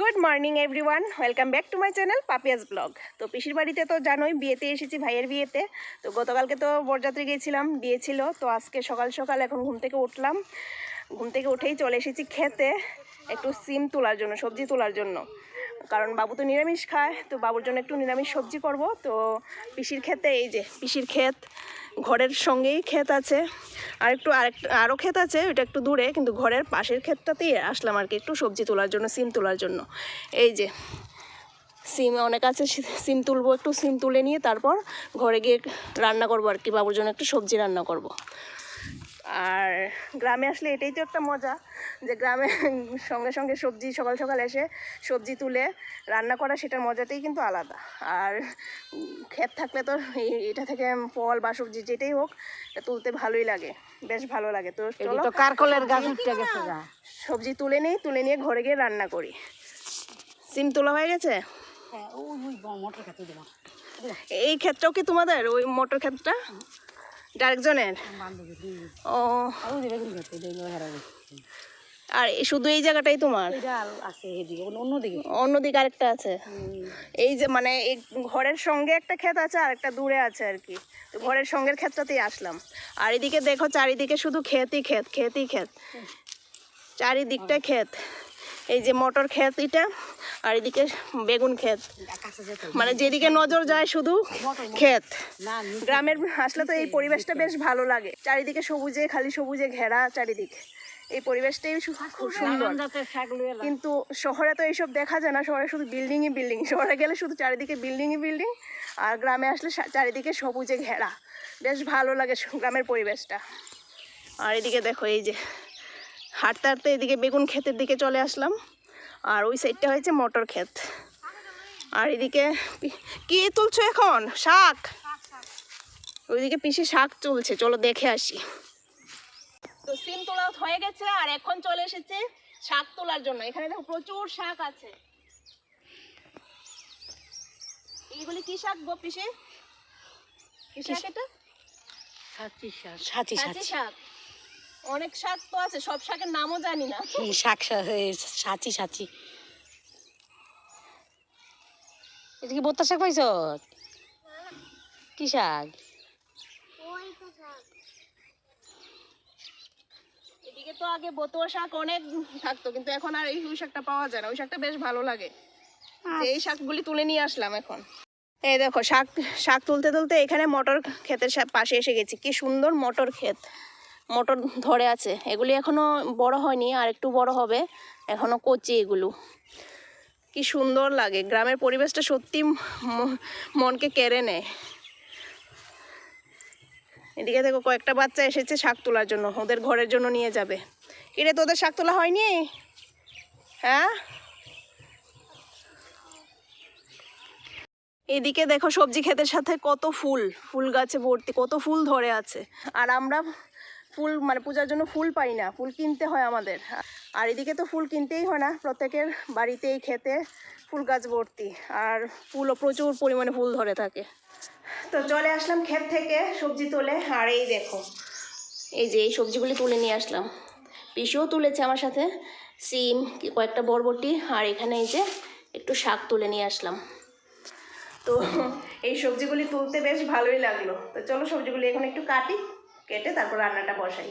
Good morning everyone welcome back to my channel Papiya's blog তো পিসির বাড়িতে তো জানোই, বিয়েতে এসেছি ভাইয়ের বিয়েতে। তো গতকালকে তো বরযাত্রী গিয়েছিলাম বিয়ে ছিল। তো আজকে সকাল সকাল এখন ঘুম থেকে উঠলাম। ঘুম থেকে উঠেই চলে এসেছি খেতে, একটু সিম তোলার জন্য, সবজি তোলার জন্য। কারণ বাবু তো নিরামিষ খায়, তো বাবুর জন্য একটু নিরামিষ সবজি করব। তো পিসির খেতে, এই যে, পিসির ক্ষেত ঘরের সঙ্গেই ক্ষেত আছে আর একটু আরেকটু আরও ক্ষেত আছে, ওইটা একটু দূরে, কিন্তু ঘরের পাশের ক্ষেতটাতেই আসলাম আর কি, একটু সবজি তোলার জন্য, সিম তোলার জন্য এই যে, সিম অনেক আছে সিম তুলবো, একটু সিম তুলে নিয়ে তারপর ঘরে গিয়ে রান্না করব আর কি, বাবুর জন্য একটু সবজি রান্না করব। আর গ্রামে আসলে এটাই তো একটা মজা যে গ্রামে সঙ্গে সঙ্গে সবজি সকাল সকাল এসে সবজি তুলে রান্না করা সেটার মজাটাই কিন্তু আলাদা। আর ক্ষেত থাকলে তো এই- এটা থেকে ফল বা সবজি যেটাই হোক এটা তুলতে ভালোই লাগে বেশ ভালো লাগে। তো চলো কারকলের গাছ উঠতে গেছে সবজি তুলে নিই তুলে নিয়ে ঘরে গিয়ে রান্না করি। সিম তোলা হয়ে গেছে? হ্যাঁ ওই ওই মোটর খাতে এই ক্ষেতটাও কি তোমাদের ওই মোটর ক্ষেতটা? ডাইরেকজনের ও। আর শুধু এই জায়গাটাই তোমার? অন্যদিকে আরেকটা আছে। এই যে মানে এই ঘরের সঙ্গে একটা ক্ষেত আছে, আর একটা দূরে আছে আর কি। ঘরের সঙ্গের ক্ষেতটাতেই আসলাম। আর এদিকে দেখো, চারিদিকে শুধু ক্ষেতই ক্ষেত ক্ষেতই ক্ষেত। চারিদিকটা ক্ষেত। এই যে মটর ক্ষেত এটা আর এদিকে বেগুন ক্ষেত। মানে যেদিকে নজর যায় শুধু ক্ষেত। গ্রামের আসলে তো এই পরিবেশটা বেশ ভালো লাগে। চারিদিকে সবুজে, খালি সবুজে ঘেরা চারিদিক। এই পরিবেশটাই খুব সুন্দর। কিন্তু শহরে তো এইসব দেখা যায় না। শহরে শুধু বিল্ডিংই বিল্ডিং। শহরে গেলে শুধু চারিদিকে বিল্ডিংই বিল্ডিং। আর গ্রামে আসলে চারিদিকে সবুজে ঘেরা। বেশ ভালো লাগে গ্রামের পরিবেশটা। আর এদিকে দেখো এই যে, হাঁটতে হাঁটতে এদিকে বেগুন ক্ষেতের দিকে চলে আসলাম। আর ওই সাইডটা হয়েছে মটর ক্ষেত। আর এদিকে কি তুলছো এখন? শাক? ওইদিকে পিসে শাক চলছে চলো দেখে আসি। তো সিম তোলা হয়ে গেছে আর এখন চলে এসেছে শাক তোলার জন্য। এখানে দেখো প্রচুর শাক আছে। এইগুলি কি শাক গো পিসে? কি শাক এটা? সাচি শাক। সাচি শাক। অনেক শাক তো আছে সব শাকের নামও জানি না। শাক সাচি সাচি। এটা কি বোত্তা শাক পাইছ? কি শাক? এদিকে তো আগে বতুয়া শাক অনেক থাকতো কিন্তু এখন আর এই শাকটা পাওয়া যায় না। ওই শাকটা বেশ ভালো লাগে। এই শাকগুলি তুলে নিয়ে আসলাম এখন। এই দেখো শাক শাক তুলতে তুলতে এখানে মটর ক্ষেতের পাশে এসে গেছি। কি সুন্দর মটর ক্ষেত। মটর ধরে আছে। এগুলি এখনও বড় হয়নি, আর একটু বড় হবে। এখনও কচি এগুলো। কি সুন্দর লাগে। গ্রামের পরিবেশটা সত্যি মনকে কেড়ে নেয়। এদিকে দেখো, কয়েকটা বাচ্চা এসেছে শাক তোলার জন্য। ওদের ঘরের জন্য নিয়ে যাবে। কিরে, তোদের শাক তোলা হয়নি? হ্যাঁ? এদিকে দেখো সবজি ক্ষেতের সাথে কত ফুল। ফুল গাছে ভর্তি, কত ফুল ধরে আছে। আর আমরা ফুল মানে পূজার জন্য ফুল পাই না। ফুল কিনতে হয় আমাদের। আর এদিকে তো ফুল কিনতেই হয় না। প্রত্যেকের বাড়িতেই খেতে ফুল গাছ ভর্তি। আর ফুলও প্রচুর পরিমাণে ফুল ধরে থাকে। তো চলে আসলাম ক্ষেত থেকে সবজি তোলে। আর এই দেখো, এই যে এই সবজিগুলি তুলে নিয়ে আসলাম। পিসিও তুলেছে আমার সাথে। সিম কয়েকটা বরবটি, আর এখানে এই যে একটু শাক তুলে নিয়ে আসলাম। তো এই সবজিগুলি তুলতে বেশ ভালোই লাগল। তো চলো সবজিগুলি এখন একটু কাটি। কেটে তারপর রান্নাটা বসাই।